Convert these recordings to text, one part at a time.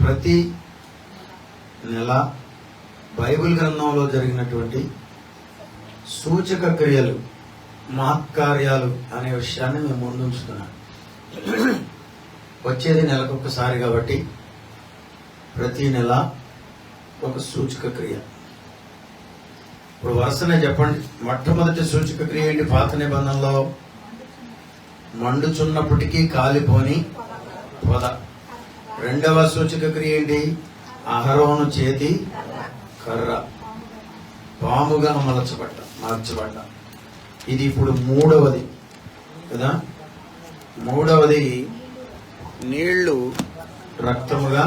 ప్రతి నెల బైబిల్ గ్రంథంలో జరిగినటువంటి సూచక క్రియలు మహత్కార్యాలు అనే విషయాన్ని మేము ముందుంచుతున్నాం. వచ్చేది నెలకొకసారి కాబట్టి ప్రతి నెల ఒక సూచక క్రియ. ఇప్పుడు వరుసనే చెప్పండి. మొట్టమొదటి సూచక క్రియ ఏంటి? పాత నిబంధనలో మండుచున్నప్పటికీ కాలిపోని పొద. రెండవ సూచక క్రియ ఏంటి? అహరోను చేతి కర్ర. పాముగా మలచబడ్డ మార్చబడ్డ ఇది ఇప్పుడు మూడవది కదా? మూడవది నీళ్ళు రక్తముగా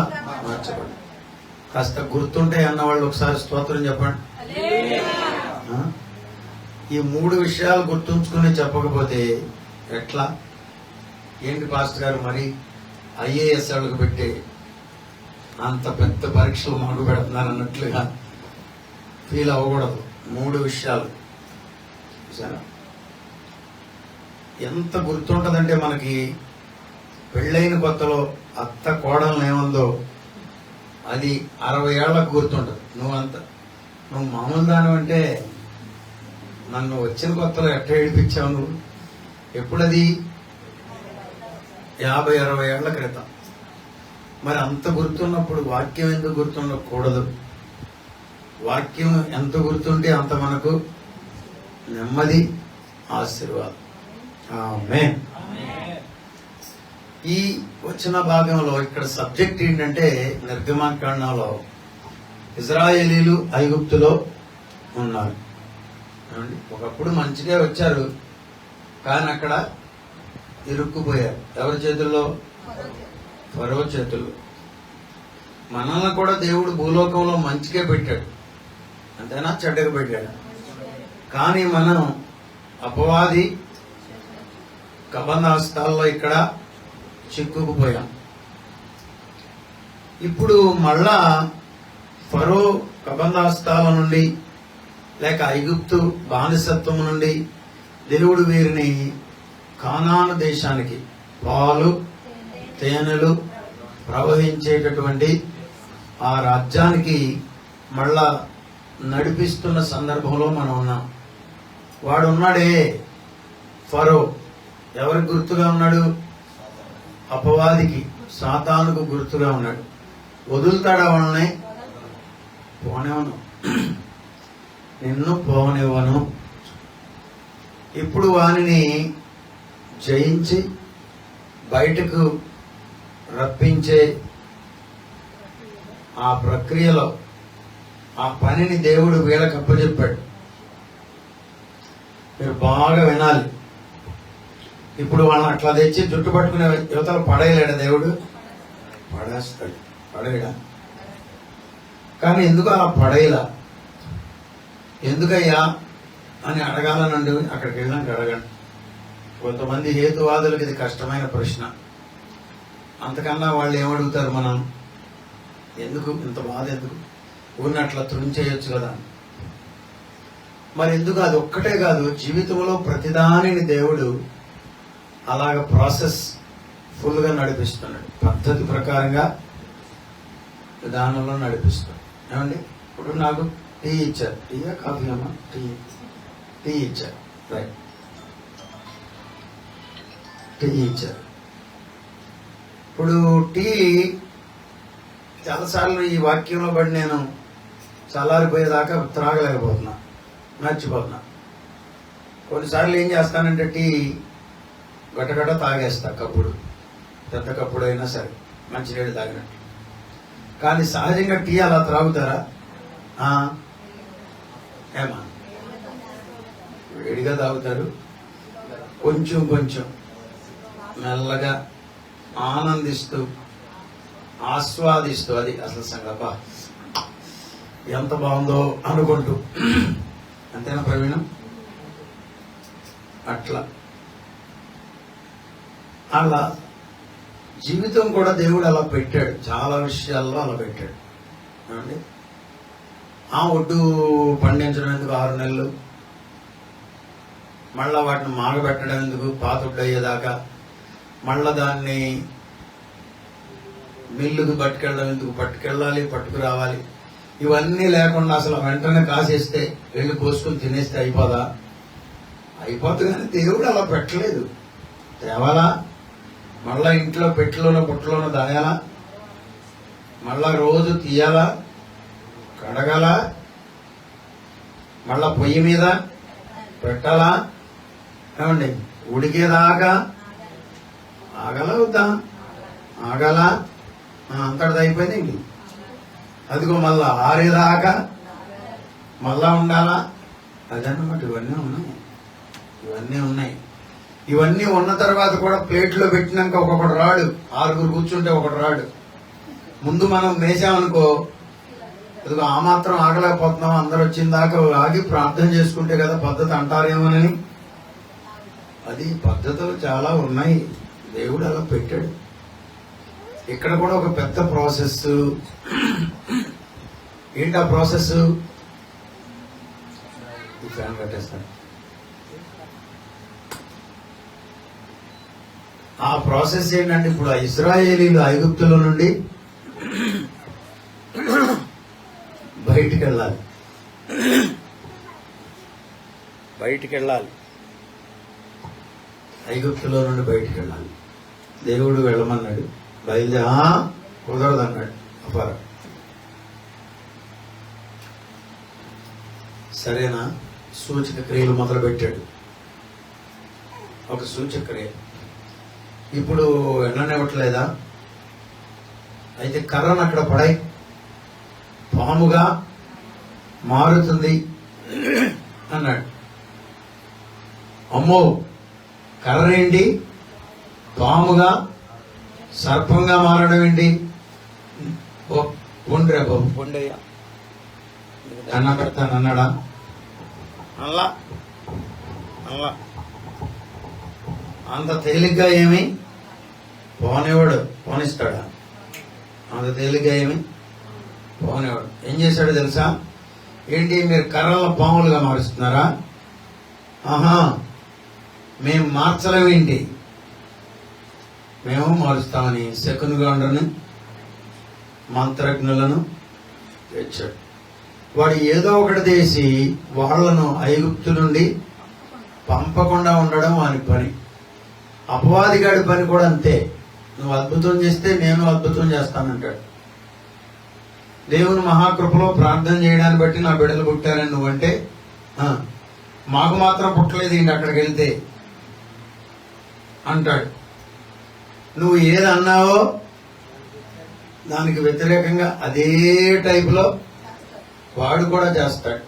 మార్చబడ్డ కాస్త గుర్తుంటే అన్న వాళ్ళు ఒకసారి స్తోత్రం చెప్పండి. ఈ మూడు విషయాలు గుర్తుంచుకుని చెప్పకపోతే ఎట్లా? ఏంటి పాస్టర్ గారు మరి? ఐఏఎస్ వాళ్ళకి పెట్టి అంత పెద్ద పరీక్షలు మాకు పెడుతున్నారు అన్నట్లుగా ఫీల్ అవ్వకూడదు. మూడు విషయాలు. చూసారా? ఎంత గుర్తుంటుందంటే మనకి పెళ్ళైన కొత్తలో అత్త కోడలు ఏముందో అది అరవై ఏళ్ళకు గుర్తుంటుంది. నువ్వు అంత నువ్వు మామూలు దానివంటే నన్ను వచ్చిన కొత్తలో ఎట్ట ఏడిపించావు నువ్వు? ఎప్పుడది యాభై అరవై ఏళ్ళ క్రితం. మరి అంత గుర్తున్నప్పుడు వాక్యం ఎందుకు గుర్తుండకూడదు? వాక్యం ఎంత గుర్తుంటే అంత మనకు నెమ్మది ఆశీర్వాదం. ఆమేన్. ఈ వచ్చిన భాగంలో ఇక్కడ సబ్జెక్ట్ ఏంటంటే నిర్గమాకాండంలో ఇజ్రాయేలీలు ఐగుప్తులో ఉన్నారు. ఒకప్పుడు మంచిగా వచ్చారు కానీ అక్కడ ఇరుక్కుపోయారు ఎవరి చేతుల్లో? ఫరో చేతుల్లో? మనల్ని కూడా దేవుడు భూలోకంలో మంచిగా పెట్టాడు. అంతేనా? చెడ్డగా పెట్టాడు. కానీ మనం అపవాది కబంధాస్తాల్లో ఇక్కడ చిక్కుకుపోయాం. ఇప్పుడు మళ్ళా ఫరో కబంధాస్తాల నుండి లేక ఐగుప్తు బానిసత్వం నుండి దేవుడు వీరిని కానాను దేశానికి పాలు తేనెలు ప్రవహించేటటువంటి ఆ రాజ్యానికి మళ్ళా నడిపిస్తున్న సందర్భంలో మనం ఉన్నాం. వాడు ఉన్నాడే ఫరో. ఎవరికి గుర్తుగా ఉన్నాడు? అపవాదికి సాతానుకు గుర్తుగా ఉన్నాడు. వదులుతాడా వాళ్ళని? పోనివ్వను. నిన్ను పోనివ్వను. ఇప్పుడు వానిని జయించి బయటకు రప్పించే ఆ ప్రక్రియలో ఆ పనిని దేవుడు వీళ్ళకి అప్పచెప్పాడు మీరు బాగా వినాలి. ఇప్పుడు వాళ్ళని అట్లా తెచ్చి జుట్టు పట్టుకునే యువతలు పడేయలేడా దేవుడు? పడేస్తాడు. పడేయడా? కానీ ఎందుకు అలా పడేయలా? ఎందుకయ్యా అని అడగాలనండి అక్కడికి వెళ్ళాక అడగండి. కొంతమంది హేతువాదులకు ఇది కష్టమైన ప్రశ్న. అంతకన్నా వాళ్ళు ఏమడుగుతారు మనం? ఎందుకు? ఇంత బాధ ఎందుకు? ఊరిని అట్లా కదా. మరి ఎందుకు అది ఒక్కటే కాదు. జీవితంలో ప్రతిదానిని దేవుడు అలాగ ప్రాసెస్ ఫుల్గా నడిపిస్తున్నాడు. పద్ధతి ప్రకారంగా విధానంలో నడిపిస్తాడు ఏమండి? ఇప్పుడు నాకు టీ ఇచ్చారు. టీయా కాఫీ అమ్మా టీ టీ ఇచ్చారు. రైట్. టీ ఇచ్చారు. ఇప్పుడు టీ చాలాసార్లు ఈ వాక్యంలో పడి నేను చల్లారిపోయేదాకా త్రాగలేకపోతున్నా నచ్చిపోతున్నా కొన్నిసార్లు ఏం చేస్తానంటే టీ గటగట తాగేస్తా కప్పుడు. పెద్ద కప్పుడు అయినా సరే మంచినీళ్ళు తాగినట్టు. కానీ సహజంగా టీ అలా త్రాగుతారా? ఏమా? వేడిగా తాగుతారు. కొంచెం కొంచెం. మెల్లగా ఆనందిస్తూ ఆస్వాదిస్తూ అది అసలు సంగప. ఎంత బాగుందో అనుకుంటూ. అంతేనా ప్రవీణం? అట్లా. అలా జీవితం కూడా దేవుడు అలా పెట్టాడు. చాలా విషయాల్లో అలా పెట్టాడు. ఏమండి? ఆ ఒడ్డు పండించడం ఎందుకు ఆరు నెలలు? మళ్ళా వాటిని మాగబెట్టడం ఎందుకు? పాత ఒడ్డు అయ్యేదాకా మళ్ళా దాన్ని మిల్లుకు పట్టుకెళ్ళడం ఎందుకు? పట్టుకెళ్ళాలి పట్టుకురావాలి. ఇవన్నీ లేకుండా అసలు వెంటనే కాసేస్తే వెళ్ళి కోసుకుని తినేస్తే అయిపోదా? అయిపోతుంది కానీ దేవుడు అలా పెట్టలేదు. తేవాలా? మళ్ళా ఇంట్లో పెట్టెలోనో పుట్టలోనో దాయాలా మళ్ళా రోజు తీయాలా? కడగాలా? మళ్ళా పొయ్యి మీద పెట్టాలా? ఏమండి ఉడికేదాకా ఆగలా? వద్దా ఆగలా అంతటిది అయిపోయింది అదిగో మళ్ళా ఆరేదాకా మళ్ళా ఉండాలా? అదన్నమాట ఇవన్నీ ఉన్నాయి. ఇవన్నీ ఉన్నాయి. ఇవన్నీ ఉన్న తర్వాత కూడా ప్లేట్లో పెట్టినాక ఒకటి రాడు. ఆరుగురు కూర్చుంటే ఒకటి రాడు. ముందు మనం వేసామనుకో అదిగో ఆ మాత్రం ఆగలేకపోతున్నాం. అందరు వచ్చిన దాకా ఆగి ప్రార్థన చేసుకుంటే కదా పద్ధతి అంటారేమోనని. అది పద్ధతులు చాలా ఉన్నాయి. దేవుడు అలా పెట్టాడు. ఇక్కడ కూడా ఒక పెద్ద ప్రాసెస్. ఏంటి ఆ ప్రాసెస్? ఫ్యాన్ కట్టేస్తాను. ఆ ప్రాసెస్ ఏంటంటే ఇప్పుడు ఆ ఇస్రాయేలీలు ఐగుప్తుల నుండి బయటికి వెళ్ళాలి బయటికి వెళ్ళాలి ఐగుప్తులో నుండి బయటికి వెళ్ళాలి దేవుడు వెళ్ళమన్నాడు బయలుదేరి కుదరదు అన్నాడు అపార. సరేనా? సూచక క్రియలు మొదలుపెట్టాడు. ఒక సూచక క్రియ. ఇప్పుడు వెళ్ళనివ్వట్లేదా అయితే కర్రను అక్కడ పడాయి పాముగా మారుతుంది అన్నాడు. అమ్మో కర్ర ఏంటి? పాముగా సర్పంగా మారడం ఏంటి? పొండ్రా బాబు. పొండయ్యా అల్లా అల్లా అంత తేలిగ్గా ఏమి? పోనేవాడు పోనిస్తాడా? అంత తేలిగ్గా ఏమి? పోనేవాడు. ఏం చేశాడు తెలుసా? ఏంటి మీరు కర్రల పాములుగా మారుస్తున్నారా? ఆహా మేము మార్చలేమేంటి మేము మారుస్తామని శకుని గౌండర్ని మంత్రజ్ఞులను తెచ్చాడు. వాడు ఏదో ఒకటి చేసి వాళ్ళను ఐగుప్తు నుండి పంపకుండా ఉండడం వాని పని. అపవాదిగాడి పని కూడా అంతే. నువ్వు అద్భుతం చేస్తే నేను అద్భుతం చేస్తానంటాడు. దేవుని మహాకృపలో ప్రార్థన చేయడాన్ని బట్టి నా బిడ్డలు పుట్టారని నువ్వంటే మాకు మాత్రం పుట్టలేదు ఇంక అక్కడికి వెళ్తే అంటాడు. నువ్వు ఏది అన్నావో దానికి వ్యతిరేకంగా అదే టైపులో వాడు కూడా చేస్తాడు.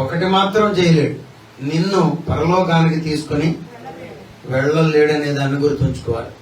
ఒకటి మాత్రం చేయలేడు. నిన్ను పరలోకానికి తీసుకొని వెళ్ళలేడనే దాన్ని గుర్తుంచుకోవాలి.